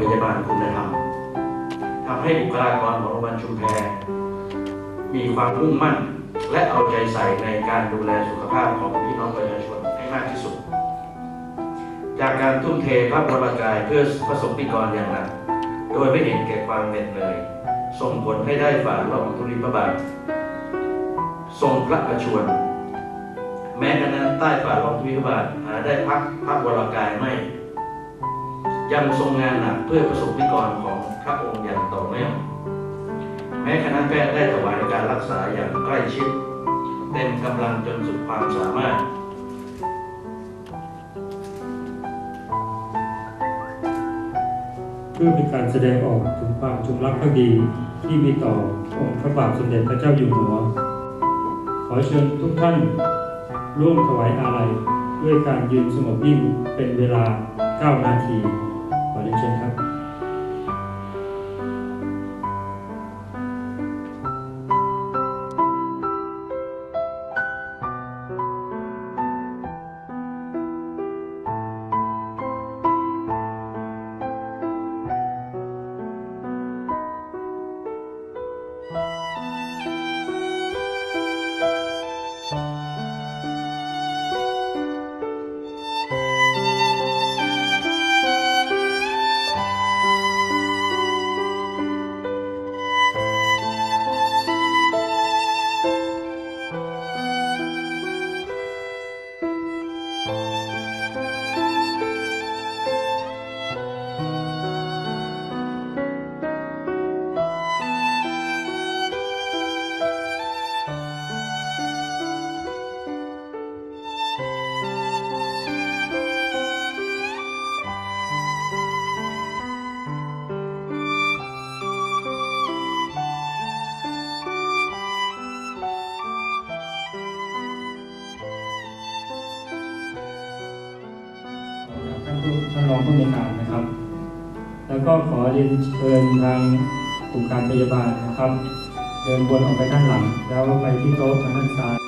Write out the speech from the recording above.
พยาบาลคุณธรรมทำให้บุคลากรของโรงพยาบาลชุมแพมีความมุ่งมั่น และเอาใจใส่ในการดูแลสุขภาพของพี่น้องประชาชนให้มากที่สุด จากการทุ่มเทพระวรากายเพื่อประสบนิกรอย่างหนักโดยไม่เห็นแก่ความเหน็ดเหนื่อยส่งผลให้ได้ฝ่าละอองธุลีพระบาททรงพระประชวรแม้กระนั้นใต้ฝ่าละองธุลีพระบาทหาได้พักพระวรากายไม่ ยังทรงงานหนักเพื่อประสบนิกรของพระองค์อย่างต่อเนื่องแม้คณะแพทย์ได้ถวายการรักษาอย่างใกล้ชิด เต็มกำลังจนสุดความสามารถ เพื่อเป็นการแสดงออกถึงความจงรักภักดีที่มีต่อองค์พระบาทสมเด็จพระเจ้าอยู่หัว ขอเชิญทุกท่านร่วมถวายอาลัยด้วยการยืนสงบนิ่งเป็นเวลา 9 นาที ขอเท่านรองผู้ในการนะครับ แล้วก็ขอเรียนเชิญทางกลุ่มการพยาบาลนะครับ เดินวนออกไปด้านหลัง แล้วไปที่โต๊ะทางด้านซ้าย